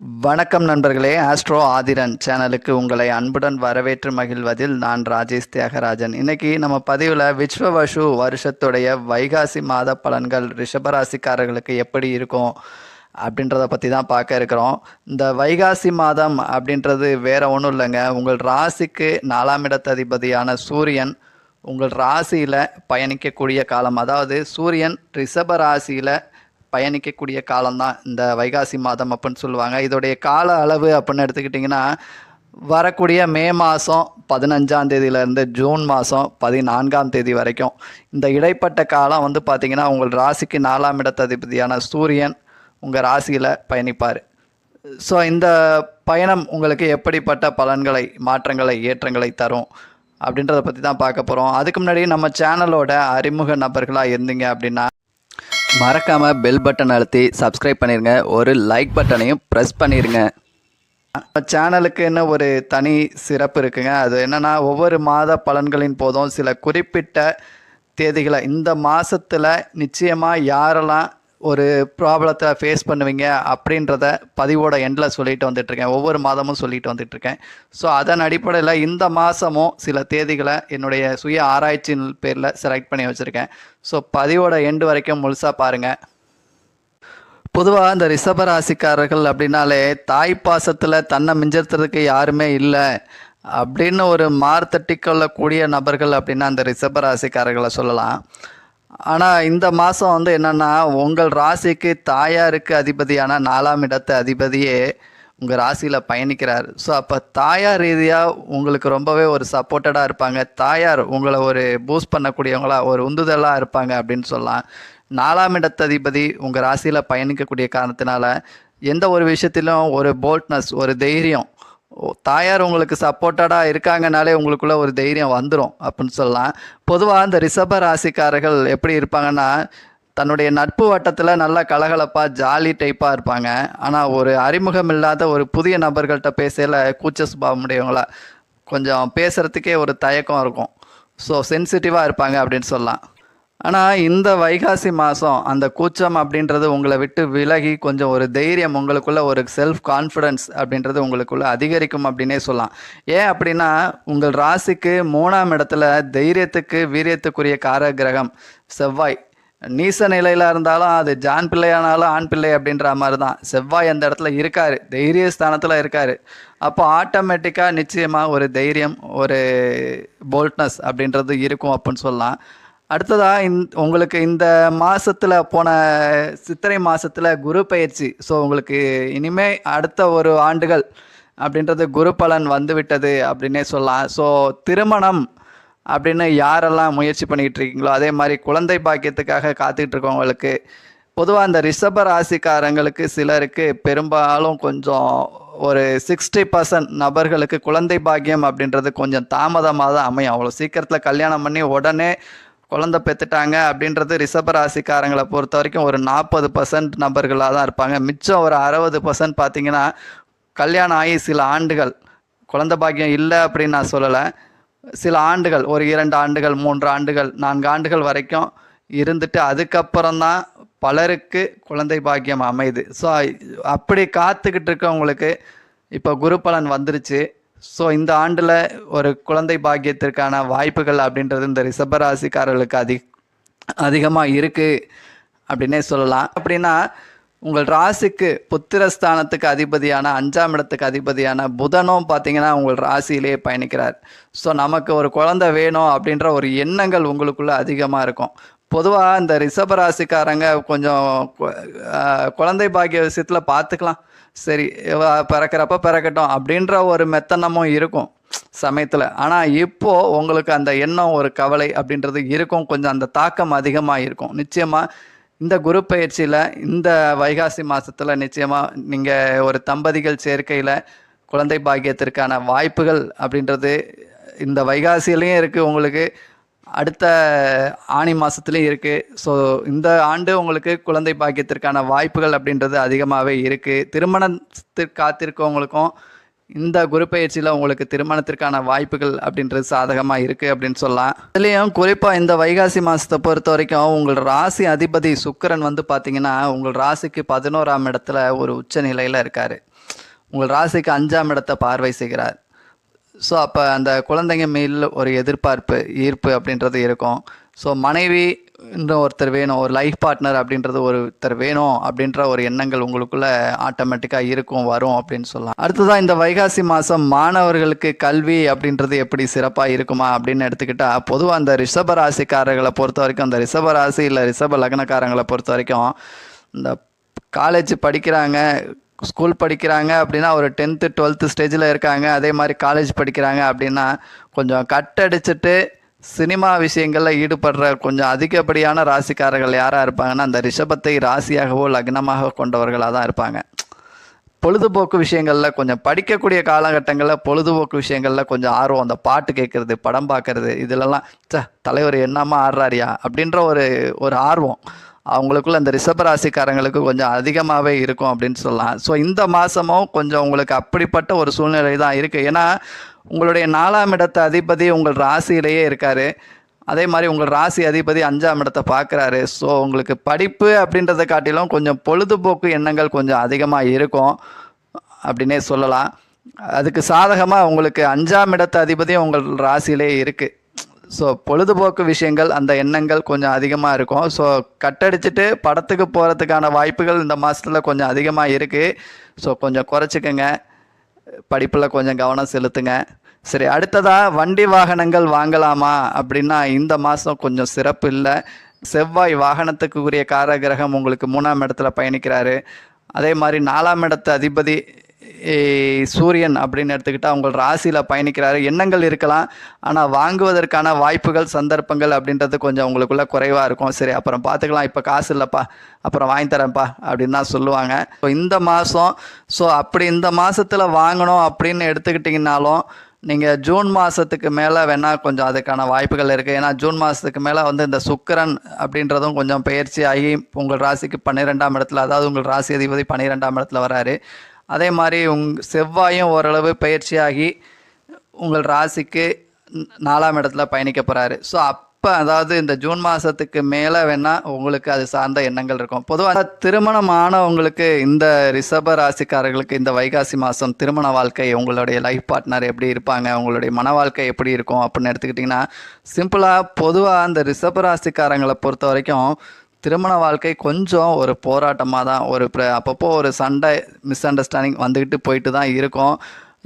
வணக்கம் நண்பர்களே ஆஸ்ட்ரோ ஆதிரன் சேனலுக்கு உங்களை அன்புடன் வரவேற்று மகிழ்வதில் நான் ராஜேஷ் தியாகராஜன். இன்னைக்கு நம்ம பதிவில் விஸ்வவசு வருஷத்துடைய வைகாசி மாத பலன்கள் ரிஷபராசிக்காரர்களுக்கு எப்படி இருக்கும் அப்படின்றத பற்றி தான் பார்க்க இருக்கிறோம். இந்த வைகாசி மாதம் அப்படின்றது வேற ஒன்றும் இல்லைங்க. உங்கள் ராசிக்கு நாலாம் இடத்ததிபதியான சூரியன் உங்கள் ராசியில் பயணிக்கக்கூடிய காலம். அதாவது சூரியன் ரிஷப ராசியில் பயணிக்கக்கூடிய காலம்தான் இந்த வைகாசி மாதம் அப்படின்னு சொல்லுவாங்க. இதோடைய கால அளவு அப்படின்னு எடுத்துக்கிட்டிங்கன்னா வரக்கூடிய மே மாதம் பதினஞ்சாம் தேதியிலேருந்து ஜூன் மாதம் பதினான்காம் தேதி வரைக்கும். இந்த இடைப்பட்ட காலம் வந்து பார்த்திங்கன்னா உங்கள் ராசிக்கு நாலாம் இடத்ததிபதியான சூரியன் உங்கள் ராசியில் பயணிப்பார். ஸோ இந்த பயணம் உங்களுக்கு எப்படிப்பட்ட பலன்களை மாற்றங்களை ஏற்றங்களை தரும் அப்படின்றத பற்றி தான் பார்க்க போகிறோம் அதுக்கு முன்னாடி நம்ம சேனலோட அறிமுக நபர்களாக இருந்தீங்க அப்படின்னா மறக்காமல் பெல் பட்டன் அழுத்தி சப்ஸ்கிரைப் பண்ணிடுங்க ஒரு லைக் பட்டனையும் ப்ரெஸ் பண்ணிடுங்க சேனலுக்கு என்ன ஒரு தனி சிறப்பு இருக்குங்க. அது என்னென்னா ஒவ்வொரு மாத பலன்களின் போதும் சில குறிப்பிட்ட தேதிகளை இந்த மாதத்தில் நிச்சயமாக யாரெல்லாம் ஒரு ப்ராப்ளத்தை ஃபேஸ் பண்ணுவீங்க அப்படின்றத பதிவோட எண்டில் சொல்லிட்டு வந்துட்டுருக்கேன். ஒவ்வொரு மாதமும் சொல்லிட்டு வந்துட்டுருக்கேன். ஸோ அதன் அடிப்படையில் இந்த மாதமும் சில தேதிகளை என்னுடைய சுய ஆராய்ச்சியின் பேரில் செலக்ட் பண்ணி வச்சுருக்கேன். ஸோ பதிவோட எண்டு வரைக்கும் முழுசாக பாருங்கள் பொதுவாக இந்த ரிஷபராசிக்காரர்கள் அப்படின்னாலே தாய் பாசத்தில் தன்னை மிஞ்சத்துறதுக்கு யாருமே இல்லை அப்படின்னு ஒரு மார்த்தட்டி கொள்ளக்கூடிய நபர்கள் அப்படின்னா அந்த ரிஷபராசிக்காரர்களை சொல்லலாம். ஆனால் இந்த மாதம் வந்து என்னென்னா உங்கள் ராசிக்கு தாயாருக்கு அதிபதியான நாலாம் இடத்து அதிபதியே உங்கள் ராசியில் பயணிக்கிறார். ஸோ அப்போ தாயார் ரீதியாக உங்களுக்கு ரொம்பவே ஒரு சப்போர்ட்டடாக இருப்பாங்க. தாயார் உங்களை ஒரு பூஸ்ட் பண்ணக்கூடியவங்களா ஒரு உந்துதலாக இருப்பாங்க அப்படின்னு சொல்லலாம். நாலாம் இடத்ததிபதி உங்கள் ராசியில் பயணிக்கக்கூடிய காரணத்தினால எந்த ஒரு விஷயத்திலும் ஒரு போல்ட்னஸ் ஒரு தைரியம் தாயார் உங்களுக்கு சப்போர்ட்டடாக இருக்காங்கனாலே உங்களுக்குள்ள ஒரு தைரியம் வந்துடும் அப்படின்னு சொல்லலாம். பொதுவாக இந்த ரிஷப ராசிக்காரர்கள் எப்படி இருப்பாங்கன்னா தன்னுடைய நட்பு வட்டத்தில் நல்லா கலகலப்பாக ஜாலி டைப்பாக இருப்பாங்க. ஆனால் ஒரு அறிமுகம் இல்லாத ஒரு புதிய நபர்கள்ட்ட பேசல கூச்ச சுபாவம் உடையவங்களா கொஞ்சம் பேசுகிறதுக்கே ஒரு தயக்கம் இருக்கும். ஸோ சென்சிட்டிவாக இருப்பாங்க அப்படின்னு சொல்லலாம். ஆனால் இந்த வைகாசி மாதம் அந்த கூச்சம் அப்படின்றது உங்களை விட்டு விலகி கொஞ்சம் ஒரு தைரியம் உங்களுக்குள்ள ஒரு செல்ஃப் கான்ஃபிடன்ஸ் அப்படின்றது உங்களுக்குள்ள அதிகரிக்கும் அப்படின்னே சொல்லலாம். ஏன் அப்படின்னா உங்கள் ராசிக்கு மூணாம் இடத்துல தைரியத்துக்கு வீரியத்துக்குரிய கார கிரகம் செவ்வாய். நீச நிலையில் இருந்தாலும் அது ஜான் பிள்ளையானாலும் ஆண் பிள்ளை அப்படின்ற மாதிரி தான் செவ்வாய் அந்த இடத்துல இருக்கார். தைரிய ஸ்தானத்தில் இருக்கார். அப்போ ஆட்டோமேட்டிக்காக நிச்சயமாக ஒரு தைரியம் ஒரு போல்ட்னஸ் அப்படின்றது இருக்கும் அப்படின்னு சொல்லலாம். அடுத்ததாக இந் உங்களுக்கு இந்த மாதத்தில் போன சித்திரை மாதத்தில் குரு பயிற்சி. ஸோ உங்களுக்கு இனிமே அடுத்த ஒரு ஆண்டுகள் அப்படின்றது குரு பலன் வந்துவிட்டது அப்படின்னே சொல்லலாம். ஸோ திருமணம் அப்படின்னு யாரெல்லாம் முயற்சி பண்ணிக்கிட்டு இருக்கீங்களோ அதே மாதிரி குழந்தை பாக்கியத்துக்காக காத்துக்கிட்டு இருக்கவங்களுக்கு பொதுவாக அந்த ரிஷப ராசிக்காரங்களுக்கு சிலருக்கு பெரும்பாலும் கொஞ்சம் ஒரு சிக்ஸ்டி பர்சன்ட் நபர்களுக்கு குழந்தை பாக்கியம் அப்படின்றது கொஞ்சம் தாமதமாக தான் அமையும். அவ்வளோ சீக்கிரத்தில் கல்யாணம் பண்ணி உடனே குழந்தை பெற்றுட்டாங்க அப்படின்றது ரிஷப ராசிக்காரங்களை பொறுத்த வரைக்கும் ஒரு நாற்பது பர்சன்ட் நபர்களாக தான் இருப்பாங்க. மிச்சம் ஒரு அறுபது பர்சன்ட் பார்த்தீங்கன்னா கல்யாணம் ஆகி சில ஆண்டுகள். குழந்தை பாக்கியம் இல்லை அப்படின்னு நான் சொல்லலை. சில ஆண்டுகள் ஒரு இரண்டு ஆண்டுகள் மூன்று ஆண்டுகள் நான்கு ஆண்டுகள் வரைக்கும் இருந்துட்டு அதுக்கப்புறம் தான் பலருக்கு குழந்தை பாக்கியம் அமையுது. ஸோ அப்படி காத்துக்கிட்டு இருக்கவங்களுக்கு இப்போ குரு பலன் வந்துருச்சு. ஸோ இந்த ஆண்டில் ஒரு குழந்தை பாக்கியத்திற்கான வாய்ப்புகள் அப்படின்றது இந்த ரிஷபராசிக்காரர்களுக்கு அதிக அதிகமாக இருக்குது அப்படின்னே சொல்லலாம். அப்படின்னா உங்கள் ராசிக்கு புத்திரஸ்தானத்துக்கு அதிபதியான அஞ்சாம் இடத்துக்கு அதிபதியான புதனும் பார்த்தீங்கன்னா உங்கள் ராசியிலேயே பயணிக்கிறார். ஸோ நமக்கு ஒரு குழந்தை வேணும் அப்படின்ற ஒரு எண்ணங்கள் உங்களுக்குள்ளே அதிகமாக இருக்கும். பொதுவாக இந்த ரிஷப ராசிக்காரங்க கொஞ்சம் குழந்தை பாக்கிய விஷயத்தில் பார்த்துக்கலாம் சரி பிறக்கிறப்ப பிறக்கட்டும் அப்படின்ற ஒரு மெத்தனமும் இருக்கும் சமயத்தில். ஆனால் இப்போது உங்களுக்கு அந்த எண்ணம் ஒரு கவலை அப்படின்றது இருக்கும். கொஞ்சம் அந்த தாக்கம் அதிகமாக இருக்கும். நிச்சயமாக இந்த குரு பயிற்சியில் இந்த வைகாசி மாதத்தில் நிச்சயமாக நீங்கள் ஒரு தம்பதிகள் சேர்க்கையில் குழந்தை பாக்கியத்திற்கான வாய்ப்புகள் அப்படின்றது இந்த வைகாசியிலையும் இருக்குது உங்களுக்கு அடுத்த ஆணி மாதத்துலேயும் இருக்குது ஸோ இந்த ஆண்டு உங்களுக்கு குழந்தை பாக்கியத்திற்கான வாய்ப்புகள் அப்படின்றது அதிகமாகவே இருக்குது திருமணத்திற்கு காத்திருக்கவங்களுக்கும் இந்த குரு பயிற்சியில் உங்களுக்கு திருமணத்திற்கான வாய்ப்புகள் அப்படின்றது சாதகமாக இருக்குது அப்படின்னு சொல்லலாம். இதுலேயும் குறிப்பாக இந்த வைகாசி மாதத்தை பொறுத்த வரைக்கும் உங்கள் ராசி அதிபதி சுக்கிரன் வந்து பார்த்தீங்கன்னா உங்கள் ராசிக்கு பதினோராம் இடத்துல ஒரு உச்ச நிலையில் இருக்கார். உங்கள் ராசிக்கு அஞ்சாம் இடத்தை பார்வை செய்கிறார். ஸோ அப்போ அந்த குழந்தைங்க மேல் ஒரு எதிர்பார்ப்பு ஈர்ப்பு அப்படின்றது இருக்கும். ஸோ மனைவி ஒருத்தர் வேணும் ஒரு லைஃப் பார்ட்னர் அப்படின்றது ஒருத்தர் வேணும் அப்படின்ற ஒரு எண்ணங்கள் உங்களுக்குள்ள ஆட்டோமேட்டிக்காக இருக்கும் வரும் அப்படின்னு சொல்லலாம். அடுத்ததான் இந்த வைகாசி மாதம் மாணவர்களுக்கு கல்வி அப்படின்றது எப்படி சிறப்பாக இருக்குமா அப்படின்னு எடுத்துக்கிட்டால் பொதுவாக அந்த ரிஷப ராசிக்காரர்களை பொறுத்த வரைக்கும் அந்த ரிஷப ராசி இல்லை ரிஷப லக்னக்காரங்களை பொறுத்த வரைக்கும் இந்த காலேஜ் படிக்கிறாங்க ஸ்கூல் படிக்கிறாங்க அப்படின்னா ஒரு டென்த்து டுவெல்த்து ஸ்டேஜில் இருக்காங்க. அதே மாதிரி காலேஜ் படிக்கிறாங்க அப்படின்னா கொஞ்சம் கட் அடிச்சுட்டு சினிமா விஷயங்களில் ஈடுபடுற கொஞ்சம் அதிகப்படியான ராசிக்காரர்கள் யாராக இருப்பாங்கன்னா அந்த ரிஷபத்தை ராசியாகவோ லக்னமாக கொண்டவர்களாக தான் இருப்பாங்க. பொழுதுபோக்கு விஷயங்களில் கொஞ்சம் படிக்கக்கூடிய காலகட்டங்களில் பொழுதுபோக்கு விஷயங்களில் கொஞ்சம் ஆர்வம். அந்த பாட்டு கேட்குறது படம் பார்க்கறது இதிலெல்லாம் ச தலைவர் என்னம்மா ஆடுறாரியா? அப்படின்ற ஒரு ஒரு ஆர்வம். அவங்களுக்குள்ள அந்த ரிஷபராசிக்காரங்களுக்கு கொஞ்சம் அதிகமாகவே இருக்கும் அப்படின்னு சொல்லலாம். ஸோ இந்த மாதமும் கொஞ்சம் உங்களுக்கு அப்படிப்பட்ட ஒரு சூழ்நிலை தான் இருக்குது ஏன்னா உங்களுடைய நாலாம் இடத்த அதிபதி உங்கள் ராசியிலேயே இருக்கார். அதே மாதிரி உங்கள் ராசி அதிபதி அஞ்சாம் இடத்தை பார்க்குறாரு. ஸோ உங்களுக்கு படிப்பு அப்படின்றத காட்டிலும் கொஞ்சம் பொழுதுபோக்கு எண்ணங்கள் கொஞ்சம் அதிகமாக இருக்கும் அப்படின்னே சொல்லலாம். அதுக்கு சாதகமாக உங்களுக்கு அஞ்சாம் இடத்த அதிபதியும் உங்கள் ராசியிலே இருக்குது ஸோ பொழுதுபோக்கு விஷயங்கள் அந்த எண்ணங்கள் கொஞ்சம் அதிகமாக இருக்கும். ஸோ கட்டடிச்சிட்டு படத்துக்கு போகிறதுக்கான வாய்ப்புகள் இந்த மாதத்தில் கொஞ்சம் அதிகமாக இருக்குது ஸோ கொஞ்சம் குறைச்சிக்கங்க. படிப்பில் கொஞ்சம் கவனம் செலுத்துங்க. சரி அடுத்ததாக வண்டி வாகனங்கள் வாங்கலாமா? அப்படின்னா இந்த மாதம் கொஞ்சம் சிறப்பு இல்லை. செவ்வாய் வாகனத்துக்கு உரிய காரகிரகம் உங்களுக்கு மூணாம் இடத்துல பயணிக்கிறாரு. அதே மாதிரி நாலாம் இடத்து அதிபதி சூரியன் அப்படின்னு எடுத்துக்கிட்டால் அவங்க ராசியில் பயணிக்கிறாரு. எண்ணங்கள் இருக்கலாம். ஆனால் வாங்குவதற்கான வாய்ப்புகள் சந்தர்ப்பங்கள் அப்படின்றது கொஞ்சம் அவங்களுக்குள்ள குறைவாக இருக்கும். சரி அப்புறம் பார்த்துக்கலாம் இப்போ காசு இல்லைப்பா. அப்புறம் வாங்கி தரேன்ப்பா அப்படின்னு தான் சொல்லுவாங்க. ஸோ இந்த மாதம் ஸோ அப்படி இந்த மாதத்தில் வாங்கணும் அப்படின்னு எடுத்துக்கிட்டிங்கனாலும் நீங்கள் ஜூன் மாதத்துக்கு மேலே வேணால் கொஞ்சம் அதுக்கான வாய்ப்புகள் இருக்குது ஏன்னா ஜூன் மாதத்துக்கு மேலே வந்து இந்த சுக்கிரன் அப்படின்றதும் கொஞ்சம் பயிற்சி ஆகி உங்கள் ராசிக்கு பன்னிரெண்டாம் இடத்துல அதாவது உங்கள் ராசி அதிபதி பன்னிரெண்டாம் இடத்துல வராரு. அதே மாதிரி உங் செவ்வாயும் ஓரளவு பயிற்சியாகி உங்கள் ராசிக்கு நாலாம் இடத்துல பயணிக்க போகிறாரு ஸோ அப்போ அதாவது இந்த ஜூன் மாதத்துக்கு மேலே வேணால் உங்களுக்கு அது சார்ந்த எண்ணங்கள் இருக்கும். பொதுவாக திருமணம் ஆனவங்களுக்கு இந்த ரிஷப ராசிக்காரர்களுக்கு இந்த வைகாசி மாதம் திருமண வாழ்க்கை உங்களுடைய லைஃப் பார்ட்னர் எப்படி இருப்பாங்க உங்களுடைய மன வாழ்க்கை எப்படி இருக்கும் அப்படின்னு எடுத்துக்கிட்டிங்கன்னா சிம்பிளாக பொதுவாக அந்த ரிஷப ராசிக்காரங்களை பொறுத்த வரைக்கும் திருமண வாழ்க்கை கொஞ்சம் ஒரு போராட்டமாக தான் ஒரு அப்பப்போ ஒரு சண்டை மிஸ் அண்டர்ஸ்டாண்டிங் வந்துக்கிட்டு போயிட்டு தான் இருக்கும்.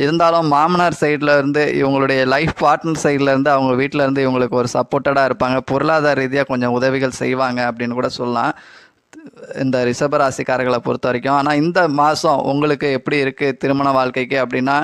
இருந்தாலும் மாமனார் சைடில் இருந்து இவங்களுடைய லைஃப் பார்ட்னர் சைடில் இருந்து அவங்க வீட்டில் இருந்து இவங்களுக்கு ஒரு சப்போர்ட்டடாக இருப்பாங்க. பொருளாதார ரீதியாக கொஞ்சம் உதவிகள் செய்வாங்க அப்படின்னு கூட சொல்லலாம். இந்த ரிஷபராசிக்காரர்களை பொறுத்த வரைக்கும். ஆனால் இந்த மாதம் உங்களுக்கு எப்படி இருக்குது திருமண வாழ்க்கைக்கு அப்படின்னா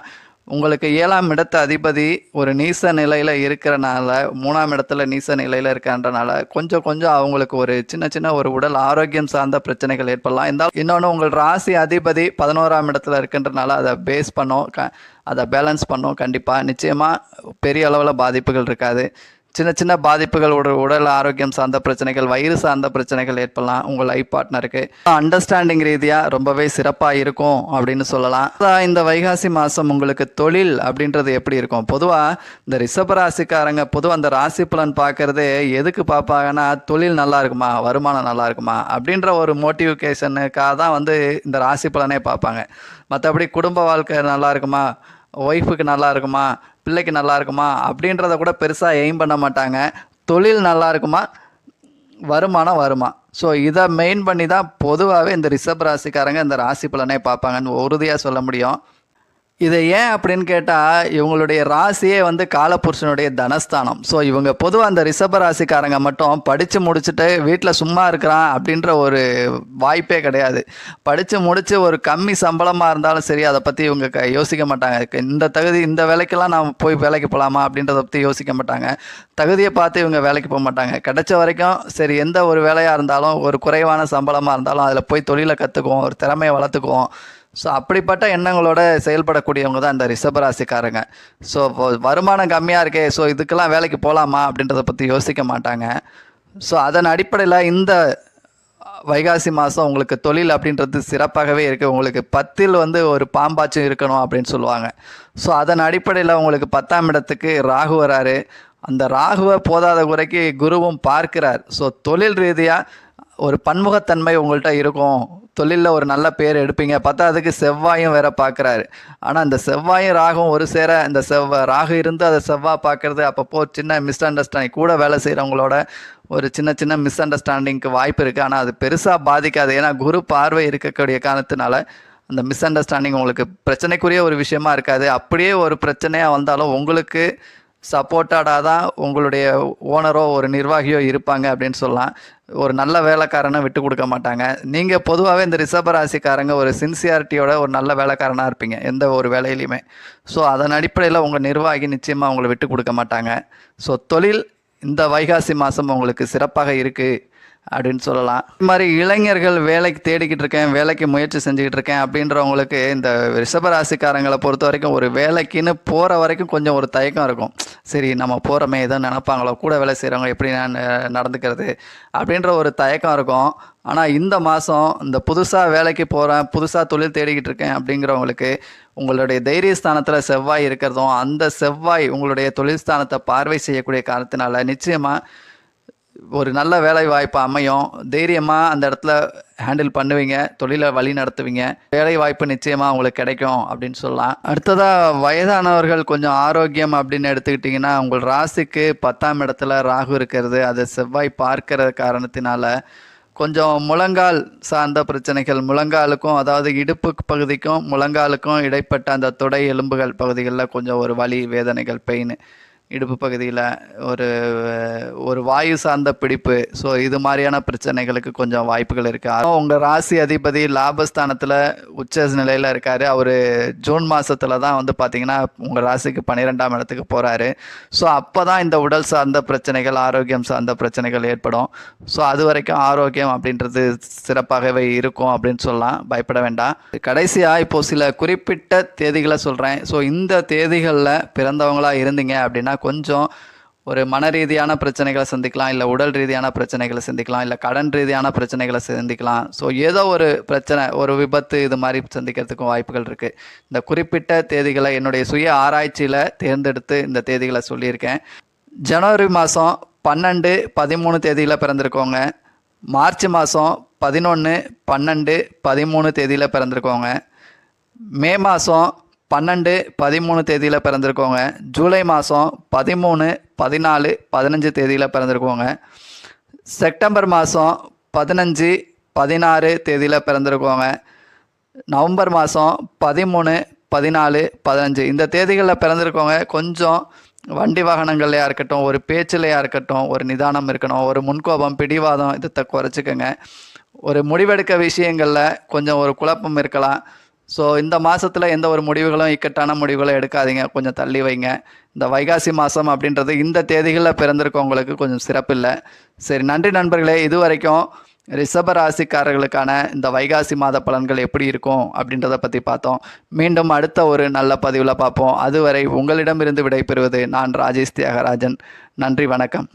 உங்களுக்கு ஏழாம் இடத்து அதிபதி ஒரு நீச நிலையில் இருக்கிறனால மூணாம் இடத்துல நீச நிலையில் இருக்கன்றனால கொஞ்சம் கொஞ்சம் அவங்களுக்கு ஒரு சின்ன சின்ன ஒரு உடல் ஆரோக்கியம் சார்ந்த பிரச்சனைகள் ஏற்படலாம். இருந்தாலும் இன்னொன்று உங்கள் ராசி அதிபதி பதினோராம் இடத்துல இருக்கின்றனால அதை பேஸ் பண்ணோம். க அதை பேலன்ஸ் பண்ணோம். கண்டிப்பாக நிச்சயமாக பெரிய அளவில் பாதிப்புகள் இருக்காது. சின்ன சின்ன பாதிப்புகள் உடல் உடல் ஆரோக்கியம் சார்ந்த பிரச்சனைகள் வயிறு சார்ந்த பிரச்சனைகள் ஏற்படலாம். உங்கள் லைஃப் பார்ட்னருக்கு. அண்டர்ஸ்டாண்டிங் ரீதியாக ரொம்பவே சிறப்பாக இருக்கும் அப்படின்னு சொல்லலாம். இந்த வைகாசி மாதம் உங்களுக்கு தொழில் அப்படின்றது எப்படி இருக்கும்? பொதுவாக இந்த ரிஷபராசிக்காரங்க பொதுவாக அந்த ராசி பலன் பார்க்கறது எதுக்கு பார்ப்பாங்கன்னா தொழில் நல்லா இருக்குமா? வருமானம் நல்லா இருக்குமா? அப்படின்ற ஒரு மோட்டிவேஷனுக்காக தான் வந்து இந்த ராசி பலனே பார்ப்பாங்க. மற்றபடி குடும்ப வாழ்க்கை நல்லா இருக்குமா? ஒய்ஃபுக்கு நல்லா இருக்குமா? பிள்ளைக்கு நல்லா இருக்குமா? அப்படின்றத கூட பெருசாக எய்ம் பண்ண மாட்டாங்க. தொழில் நல்லா இருக்குமா? வருமானம் வருமா? ஸோ இதை மெயின் பண்ணி தான் பொதுவாகவே இந்த ரிஷப் ராசிக்காரங்க இந்த ராசி பலனை பார்ப்பாங்கன்னு உறுதியாக சொல்ல முடியும். இதை ஏன் அப்படின்னு கேட்டால் இவங்களுடைய ராசியே வந்து காலபுருஷனுடைய தனஸ்தானம். ஸோ இவங்க பொதுவாக அந்த ரிஷப ராசிக்காரங்க மட்டும் படித்து முடிச்சுட்டு வீட்டில் சும்மா இருக்கிறான் அப்படின்ற ஒரு வாய்ப்பே கிடையாது. படித்து முடித்து ஒரு கம்மி சம்பளமாக இருந்தாலும் சரி அதை பற்றி இவங்க க யோசிக்க மாட்டாங்க. இந்த தகுதி இந்த வேலைக்கெல்லாம் நான் போய் வேலைக்கு போகலாமா அப்படின்றத பற்றி யோசிக்க மாட்டாங்க. தகுதியை பார்த்து இவங்க வேலைக்கு போக மாட்டாங்க. கிடைச்ச வரைக்கும் சரி எந்த ஒரு வேலையாக இருந்தாலும் ஒரு குறைவான சம்பளமாக இருந்தாலும் அதில் போய் தொழிலை கற்றுக்குவோம் ஒரு திறமையை வளர்த்துக்குவோம். ஸோ அப்படிப்பட்ட எண்ணங்களோட செயல்படக்கூடியவங்க தான் இந்த ரிஷபராசிக்காரங்க ஸோ வருமானம் கம்மியாக இருக்கே ஸோ இதுக்கெல்லாம் வேலைக்கு போகலாமா அப்படின்றத பற்றி யோசிக்க மாட்டாங்க. ஸோ அதன் அடிப்படையில் இந்த வைகாசி மாதம் உங்களுக்கு தொழில் அப்படின்றது சிறப்பாகவே இருக்குது உங்களுக்கு பத்தில் வந்து ஒரு பாம்பாச்சும் இருக்கணும் அப்படின்னு சொல்லுவாங்க. ஸோ அதன் அடிப்படையில் உங்களுக்கு பத்தாம் இடத்துக்கு ராகு வராரு. அந்த ராகுவை போதாத குறைக்கு குருவும் பார்க்கிறார். ஸோ தொழில் ரீதியாக ஒரு பன்முகத்தன்மை உங்கள்கிட்ட இருக்கும். தொழிலில் ஒரு நல்ல பேர் எடுப்பீங்க. பார்த்தா அதுக்கு செவ்வாயும் வேற பார்க்குறாரு. ஆனால் அந்த செவ்வாயும் ராகும் ஒரு சேர இந்த செவ்வா ராகு இருந்து அதை செவ்வாய் பார்க்கறது அப்பப்போ சின்ன மிஸ் அண்டர்ஸ்டாண்டிங் கூட வேலை செய்கிறவங்களோட ஒரு சின்ன சின்ன மிஸ் அண்டர்ஸ்டாண்டிங்க்கு வாய்ப்பு இருக்குது ஆனால் அது பெருசாக பாதிக்காது. ஏன்னா குரு பார்வை இருக்கக்கூடிய காரணத்தினால அந்த மிஸ் அண்டர்ஸ்டாண்டிங் உங்களுக்கு பிரச்சனைக்குரிய ஒரு விஷயமா இருக்காது. அப்படியே ஒரு பிரச்சனையாக வந்தாலும் உங்களுக்கு சப்போர்ட்டடாக தான் உங்களுடைய ஓனரோ ஒரு நிர்வாகியோ இருப்பாங்க அப்படின்னு சொல்லலாம். ஒரு நல்ல வேலைக்காரனை விட்டு கொடுக்க மாட்டாங்க. நீங்கள் பொதுவாகவே இந்த ரிஷபராசிக்காரங்க ஒரு சின்சியாரிட்டியோட ஒரு நல்ல வேலைக்காரனாக இருப்பீங்க எந்த ஒரு வேலையிலையுமே ஸோ அதன் அடிப்படையில் உங்கள் நிர்வாகி நிச்சயமாக உங்களை விட்டு கொடுக்க மாட்டாங்க. ஸோ தொழில் இந்த வைகாசி மாதம் உங்களுக்கு சிறப்பாக இருக்குது அப்படின்னு சொல்லலாம். இது மாதிரி இளைஞர்கள் வேலைக்கு தேடிக்கிட்டு இருக்கேன் வேலைக்கு முயற்சி செஞ்சுக்கிட்டு இருக்கேன் அப்படின்றவங்களுக்கு இந்த ரிஷபராசிக்காரங்களை பொறுத்த வரைக்கும் ஒரு வேலைக்குன்னு போகிற வரைக்கும் கொஞ்சம் ஒரு தயக்கம் இருக்கும். சரி நம்ம போகிறோமே எதோ நினப்பாங்களோ கூட வேலை செய்கிறவங்க எப்படி நான் நடந்துக்கிறது அப்படின்ற ஒரு தயக்கம் இருக்கும். ஆனால் இந்த மாதம் இந்த புதுசாக வேலைக்கு போகிறேன் புதுசாக தொழில் தேடிக்கிட்டு இருக்கேன் அப்படிங்கிறவங்களுக்கு உங்களுடைய தைரிய ஸ்தானத்தில் செவ்வாய் இருக்கிறதும் அந்த செவ்வாய் உங்களுடைய தொழில் ஸ்தானத்தை பார்வை செய்யக்கூடிய காரணத்தினால நிச்சயமாக ஒரு நல்ல வேலை வாய்ப்பு அமையும். தைரியமாக அந்த இடத்துல ஹேண்டில் பண்ணுவீங்க. தொழிலை வழி நடத்துவீங்க. வேலை வாய்ப்பு நிச்சயமாக உங்களுக்கு கிடைக்கும் அப்படின்னு சொல்லலாம். அடுத்ததாக வயதானவர்கள் கொஞ்சம் ஆரோக்கியம் அப்படின்னு எடுத்துக்கிட்டிங்கன்னா உங்கள் ராசிக்கு பத்தாம் இடத்துல ராகு இருக்கிறது. அதை செவ்வாய் பார்க்கிற காரணத்தினால கொஞ்சம் முழங்கால் சார்ந்த பிரச்சனைகள் முழங்காலுக்கும் அதாவது இடுப்பு பகுதிக்கும் முழங்காலுக்கும் இடைப்பட்ட அந்த தொடை எலும்புகள் பகுதிகளில் கொஞ்சம் ஒரு வலி வேதனைகள் பெயின் இடுப்பு பகுதியில் ஒரு ஒரு வாயு சார்ந்த பிடிப்பு. ஸோ இது மாதிரியான பிரச்சனைகளுக்கு கொஞ்சம் வாய்ப்புகள் இருக்குது உங்கள் ராசி அதிபதி லாபஸ்தானத்தில் உச்ச நிலையில் இருக்கார். அவர் ஜூன் மாதத்தில் தான் வந்து பார்த்திங்கன்னா உங்கள் ராசிக்கு பன்னிரெண்டாம் இடத்துக்கு போகிறாரு ஸோ அப்போ தான் இந்த உடல் சார்ந்த பிரச்சனைகள் ஆரோக்கியம் சார்ந்த பிரச்சனைகள் ஏற்படும். ஸோ அது வரைக்கும் ஆரோக்கியம் அப்படின்றது சிறப்பாகவே இருக்கும் அப்படின்னு சொல்லலாம். பயப்பட வேண்டாம். கடைசியாக இப்போ சில குறிப்பிட்ட தேதிகளை சொல்கிறேன் ஸோ இந்த தேதிகளில் பிறந்தவங்களாக இருந்தீங்க அப்படின்னா கொஞ்சம் ஒரு மன ரீதியான பிரச்சனைகளை சந்திக்கலாம் இல்லை உடல் ரீதியான பிரச்சனைகளை சந்திக்கலாம் இல்லை கடன் ரீதியான பிரச்சனைகளை சந்திக்கலாம். ஸோ ஏதோ ஒரு பிரச்சனை ஒரு விபத்து இது மாதிரி சந்திக்கிறதுக்கும் வாய்ப்புகள் இருக்குது இந்த குறிப்பிட்ட தேதிகளை என்னுடைய சுய ஆராய்ச்சியில் தேர்ந்தெடுத்து இந்த தேதிகளை சொல்லியிருக்கேன். ஜனவரி மாதம் பன்னெண்டு பதிமூணு தேதியில் பிறந்திருக்கோங்க. மார்ச் மாதம் பதினொன்று பன்னெண்டு பதிமூணு தேதியில் பிறந்திருக்கோங்க. மே மாதம் பன்னெண்டு பதிமூணு தேதியில் பிறந்திருக்கோங்க. ஜூலை மாதம் பதிமூணு பதினாலு பதினஞ்சு தேதியில் பிறந்திருக்கோங்க. செப்டம்பர் மாதம் பதினஞ்சு பதினாறு தேதியில் பிறந்திருக்கோங்க. நவம்பர் மாதம் பதிமூணு பதினாலு பதினஞ்சு. இந்த தேதிகளில் பிறந்திருக்கவங்க கொஞ்சம் வண்டி வாகனங்கள்லையாக இருக்கட்டும் ஒரு பேச்சிலையாக இருக்கட்டும் ஒரு நிதானம் இருக்கணும் ஒரு முன்கோபம் பிடிவாதம் இதை குறைச்சிக்கோங்க. ஒரு முடிவெடுக்க விஷயங்களில் கொஞ்சம் ஒரு குழப்பம் இருக்கலாம். ஸோ இந்த மாதத்தில் எந்த ஒரு முடிவுகளும் இக்கட்டான முடிவுகளும் எடுக்காதீங்க. கொஞ்சம் தள்ளி வைங்க. இந்த வைகாசி மாதம் அப்படின்றது இந்த தேதிகளில் பிறந்திருக்கவங்களுக்கு கொஞ்சம் சிறப்பு இல்லை சரி நன்றி நண்பர்களே. இது வரைக்கும் ரிஷப ராசிக்காரர்களுக்கான இந்த வைகாசி மாத பலன்கள் எப்படி இருக்கும் அப்படின்றத பற்றி பார்த்தோம். மீண்டும் அடுத்த ஒரு நல்ல பதிவில் பார்ப்போம். அதுவரை உங்களிடமிருந்து விடைபெறுவது நான் ராஜேஷ் தியாகராஜன். நன்றி வணக்கம்.